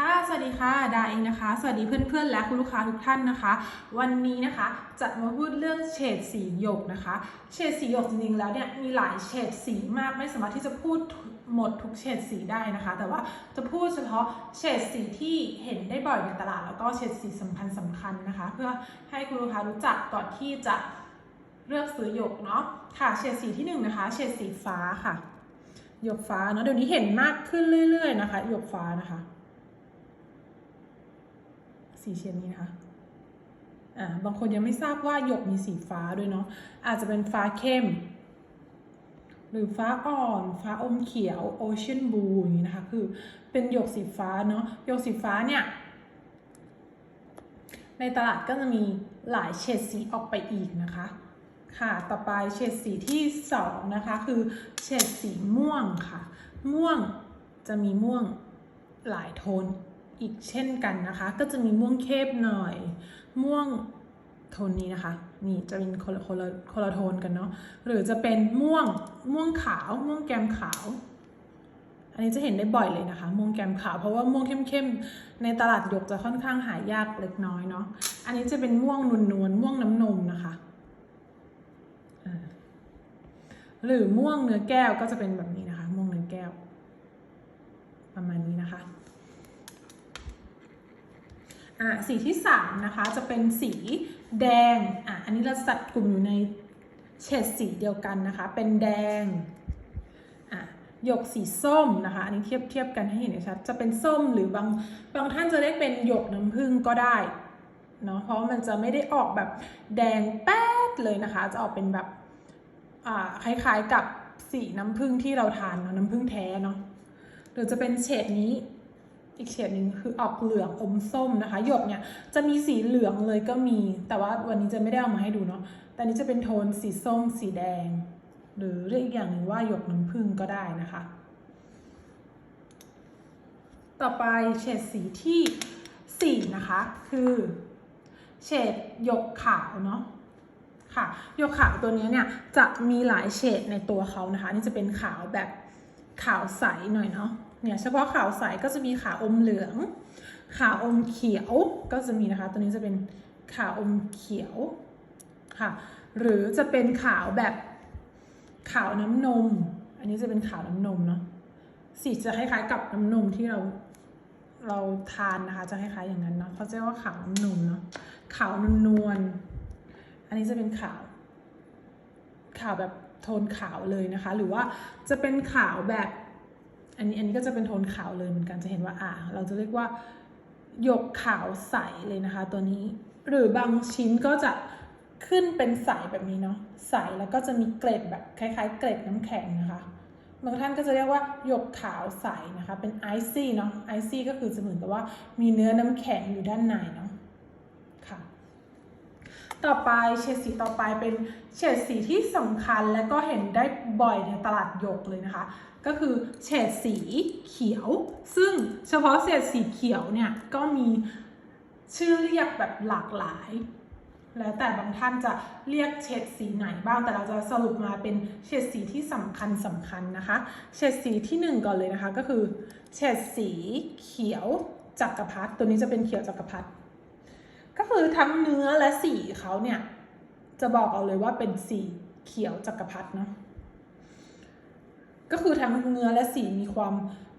ค่ะ สวัสดีค่ะ ดาเองนะคะ สวัสดีเพื่อนๆ และคุณลูกค้าทุกท่านนะคะ วันนี้นะคะจะมาพูดเรื่องเฉดสีหยกนะคะ เฉดสีหยกจริงๆ แล้วเนี่ยมีหลายเฉดสีมากไม่สามารถที่จะพูดหมดทุกเฉดสีได้นะคะ แต่ว่าจะพูดเฉพาะเฉดสีที่เห็นได้บ่อยในตลาด แล้วก็เฉดสีสำคัญสำคัญนะคะ เพื่อให้คุณลูกค้ารู้จักก่อนที่จะเลือกซื้อหยกเนาะ ค่ะ เฉดสีที่หนึ่งนะคะเฉดสีฟ้าค่ะ หยกฟ้าเนาะ เดี๋ยวนี้เห็นมากขึ้นเรื่อย ๆ นะคะ หยกฟ้านะคะ สีเฉดนี้นะคะอ่าบางคนยังไม่ทราบว่าหยกมีสีฟ้าด้วยเนาะอาจจะเป็นฟ้าเข้ม หรือฟ้าอ่อน ฟ้าอมเขียวโอเชียนบลูอย่างนี้นะคะคือเป็นหยกสีฟ้าเนาะหยกสีฟ้าเนี่ยในตลาดก็จะมีหลายเฉดสีออกไปอีกนะคะ ค่ะ ต่อไปเฉดสีที่สองนะคะคือเฉดสีม่วงค่ะ ม่วงจะมีม่วงหลายโทน อีกเช่นกันนะคะ ก็จะมีม่วงเข้มหน่อย ม่วงโทนนี้นะคะ นี่จะเป็นคนละคนละคนละโทนกันเนาะหรือจะเป็นม่วงม่วงขาว ม่วงแกมขาว อันนี้จะเห็นได้บ่อยเลยนะคะ ม่วงแกมขาวเพราะว่าม่วงเข้มๆในตลาดหยกจะค่อนข้างหายากเล็กน้อยเนาะอันนี้จะเป็นม่วงนวลๆม่วงน้ำนมนะคะหรือม่วงเนื้อแก้วก็จะเป็นแบบนี้นะคะ ม่วงเนื้อแก้ว ประมาณนี้นะคะ อะสีที่สามนะคะจะเป็นสีแดงอะอันนี้เราจัดกลุ่มอยู่ในเฉดสีเดียวกันนะคะ เป็นแดงอะหยกสีส้มนะคะ อันนี้เทียบเทียบกันให้เห็นชัดจะเป็นส้มหรือบางบางท่านจะเรียกเป็นหยกน้ำผึ้งก็ได้เนาะเพราะมันจะไม่ได้ออกแบบแดงแป๊ดเลยนะคะ จะออกเป็นแบบอ่าคล้ายๆกับสีน้ำผึ้งที่เราทานเนาะน้ำผึ้งแท้เนาะหรือจะเป็นเฉดนี้ อีกเฉดหนึ่งคือออกเหลืองอมส้มนะคะ หยกเนี่ยจะมีสีเหลืองเลยก็มี แต่ว่าวันนี้จะไม่ได้เอามาให้ดูเนาะ แต่อันนี้จะเป็นโทนสีส้มสีแดง หรือเรียกอีกอย่างหนึ่งว่าหยกน้ำผึ้งก็ได้นะคะ ต่อไปเฉดสีที่สี่นะคะ คือเฉดหยกขาวเนาะค่ะหยกขาวตัวนี้เนี่ยจะมีหลายเฉดในตัวเขานะคะ นี่จะเป็นขาวแบบขาวใสหน่อยเนาะ เนี่ยเฉพาะขาวใสก็จะมีขาวอมเหลือง ขาวอมเขียวก็จะมีนะคะ ตัวนี้จะเป็นขาวอมเขียวค่ะ หรือจะเป็นขาวแบบขาวน้ำนม อันนี้จะเป็นขาวน้ำนมเนาะสีจะคล้ายๆกับน้ำนมที่เราเราทานนะคะจะคล้ายๆอย่างนั้นเนาะเขาจะเรียกว่าขาวน้ำนมเนาะขาวนวลๆอันนี้จะเป็นขาวขาวแบบโทนขาวเลยนะคะ หรือว่าจะเป็นขาวแบบ อันนี้อันนี้ก็จะเป็นโทนขาวเลยเหมือนกันจะเห็นว่าอ่า เราจะเรียกว่าหยกขาวใสเลยนะคะ ตัวนี้ หรือบางชิ้นก็จะขึ้นเป็นใสแบบนี้เนาะใสแล้วก็จะมีเกล็ดแบบคล้ายๆ เกล็ดน้ำแข็งนะคะบางท่านก็จะเรียกว่าหยกขาวใสนะคะ เป็นไอซี่เนาะไอซี่ก็คือจะเหมือนกับว่ามีเนื้อน้ำแข็งอยู่ด้านในเนาะ ต่อไปเฉดสีต่อไปเป็นเฉดสีที่สำคัญและก็เห็นได้บ่อยในตลาดหยกเลยนะคะ ก็คือเฉดสีเขียว ซึ่งเฉพาะเฉดสีเขียวเนี่ยก็มีชื่อเรียกแบบหลากหลาย แล้วแต่บางท่านจะเรียกเฉดสีไหนบ้างแต่เราจะสรุปมาเป็นเฉดสีที่สำคัญสำคัญนะคะเฉดสีที่หนึ่งก่อนเลยนะคะก็คือเฉดสีเขียวจักรพรรดิตัวนี้จะเป็นเขียวจักรพรรดิ ก็คือทั้งเนื้อและสีเขาเนี่ย จะบอกเอาเลยว่าเป็นสีเขียวจักรพรรดิเนาะก็คือทั้งเนื้อและสีมีความ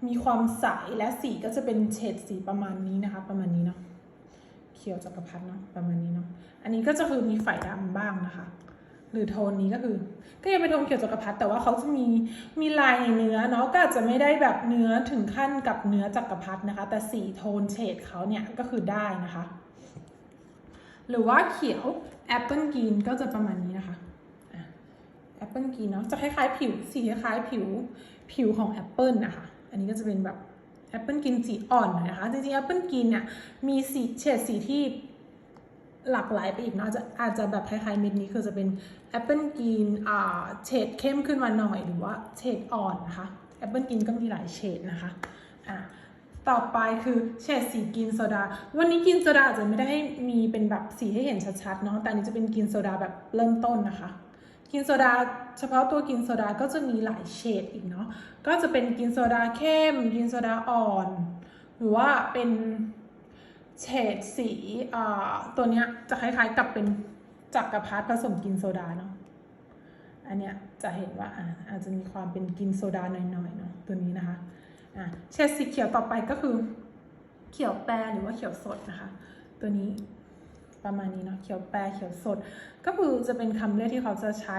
มีความใสและสีก็จะเป็นเฉดสีประมาณนี้นะคะ ประมาณนี้เนาะเขียวจักรพรรดิเนาะประมาณนี้เนาะอันนี้ก็จะคือมีฝ่ายดำบ้างนะคะ หรือโทนนี้ก็คือ ก็ยังเป็นโทนเขียวจักรพรรดิแต่ว่าเขาจะมีมีลายในเนื้อเนาะก็อาจจะไม่ได้แบบเนื้อถึงขั้นกับเนื้อจักรพรรดินะคะ แต่สีโทนเฉดเขาเนี่ยก็คือได้นะคะ หรือว่าเขียวแอปเปิลกรีนก็จะประมาณนี้นะคะแอปเปิลกรีนเนาะจะคล้ายๆผิวสีคล้ายๆผิวผิวของแอปเปิลนะคะ อันนี้ก็จะเป็นแบบแอปเปิลกรีนสีอ่อนหน่อยนะคะ จริงๆแอปเปิลกรีนเนี่ยมีสีเฉดสีที่หลากหลายไปอีกเนาะจะอาจจะแบบคล้ายๆเม็ดนี้คือจะเป็นแอปเปิลกรีนอ่าเฉดเข้มขึ้นมาหน่อยหรือว่าเฉดอ่อนนะคะแอปเปิลกรีนก็มีหลายเฉดนะคะอ่า ต่อไปคือเฉดสีกรีนโซดา วันนี้กรีนโซดาอาจจะไม่ได้ให้มีเป็นแบบสีให้เห็นชัดๆเนาะแต่นี้จะเป็นกรีนโซดาแบบเริ่มต้นนะคะกรีนโซดาเฉพาะตัวกรีนโซดาก็จะมีหลายเฉดอีกเนาะก็จะเป็นกรีนโซดาเข้มกรีนโซดาอ่อน หรือว่าเป็นเฉดสีอ่าตัวเนี้ยจะคล้ายๆกับเป็นจักรพรรดิผสมกินโซดาเนาะอันเนี้ยจะเห็นว่าอาจจะมีความเป็นกินโซดาหน่อยๆเนาะตัวนี้นะคะ อ่าเฉดสีเขียวต่อไปก็คือ เขียวแปรหรือว่าเขียวสดนะคะ ตัวนี้ประมาณนี้เนาะเขียวแปรเขียวสด ก็คือจะเป็นคำเรียกที่เขาจะใช้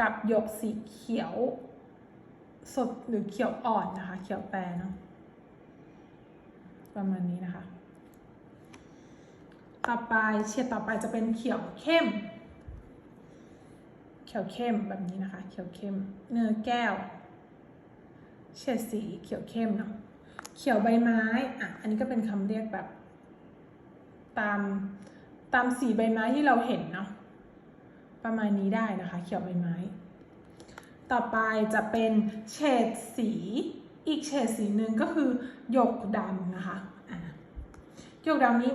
กับหยกสีเขียวสดหรือเขียวอ่อนนะคะ เขียวแปรเนาะประมาณนี้นะคะ ต่อไปเฉดต่อไปจะเป็นเขียวเข้ม เขียวเข้มแบบนี้นะคะ เขียวเข้ม เนื้อแก้ว เฉดสีเขียวเข้มเนาะเขียวใบไม้อะอันนี้ก็เป็นคำเรียกแบบ ตามตามสีใบไม้ที่เราเห็นเนาะประมาณนี้ได้นะคะ เขียวใบไม้ ต่อไปจะเป็นเฉดสี อีกเฉดสีหนึ่งก็คือหยกดำนะคะอะหยกดำนี้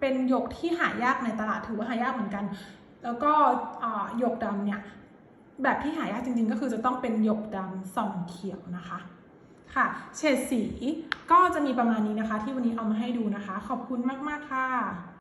เป็นหยกที่หายากในตลาดถือว่าหายากเหมือนกัน แล้วก็หยกดำเนี่ย แบบที่หายากจริงๆ ก็คือจะต้องเป็นหยกดำส่องเขียวนะคะค่ะเฉดสีก็จะมีประมาณนี้นะคะ ที่วันนี้เอามาให้ดูนะคะ ขอบคุณมากๆค่ะ